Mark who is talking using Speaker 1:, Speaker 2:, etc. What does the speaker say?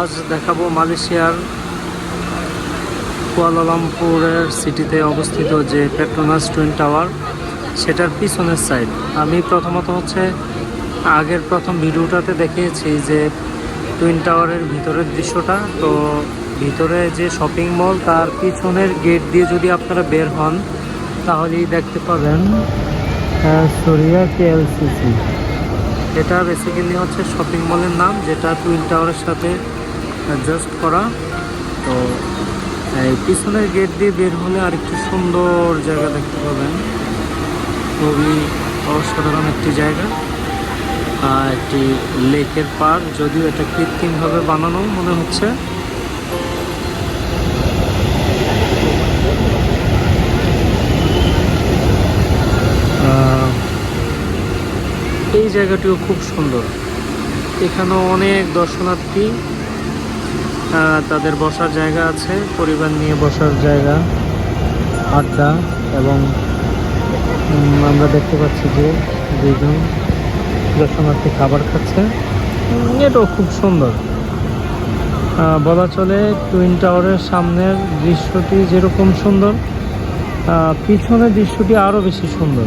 Speaker 1: আজ দেখাবো মালয়েশিয়ার কুয়ালালামপুরের সিটিতে অবস্থিত যে পেট্রোনাস টুইন টাওয়ার, সেটার পিছনের সাইড আমি প্রথমত হচ্ছে আগের প্রথম ভিডিওটাতে দেখিয়েছি যে টুইন টাওয়ারের ভিতরের দৃশ্যটা। তো ভিতরে যে শপিং মল, তার পিছনের গেট দিয়ে যদি আপনারা বের হন, তাহলেই দেখতে পাবেন সরিয়া কেএলসিসি এটা বেসিক্যালি হচ্ছে শপিং মলের নাম, যেটা টুইন টাওয়ারের সাথে অ্যাডজাস্ট করা। তো, এই পিছনের গেট দিয়ে বের হলে আরেকটি সুন্দর জায়গা দেখতে পাবেন। খুবই অসাধারণ একটি জায়গা। একটি লেকের পার্ক যদিও এটা কৃত্রিমভাবে বানানো মনে হচ্ছে। এই জায়গাটিও খুব সুন্দর। এখানেও অনেক দর্শনার্থী তাদের বসার জায়গা আছে, পরিবার নিয়ে বসার জায়গা, আড্ডা এবং আমরা দেখতে পাচ্ছি যে দুজন দর্শনার্থী খাবার খাচ্ছে। এটাও খুব সুন্দর। বলা চলে টুইন টাওয়ারের সামনের দৃশ্যটি যেরকম সুন্দর পিছনের দৃশ্যটি আরও বেশি সুন্দর।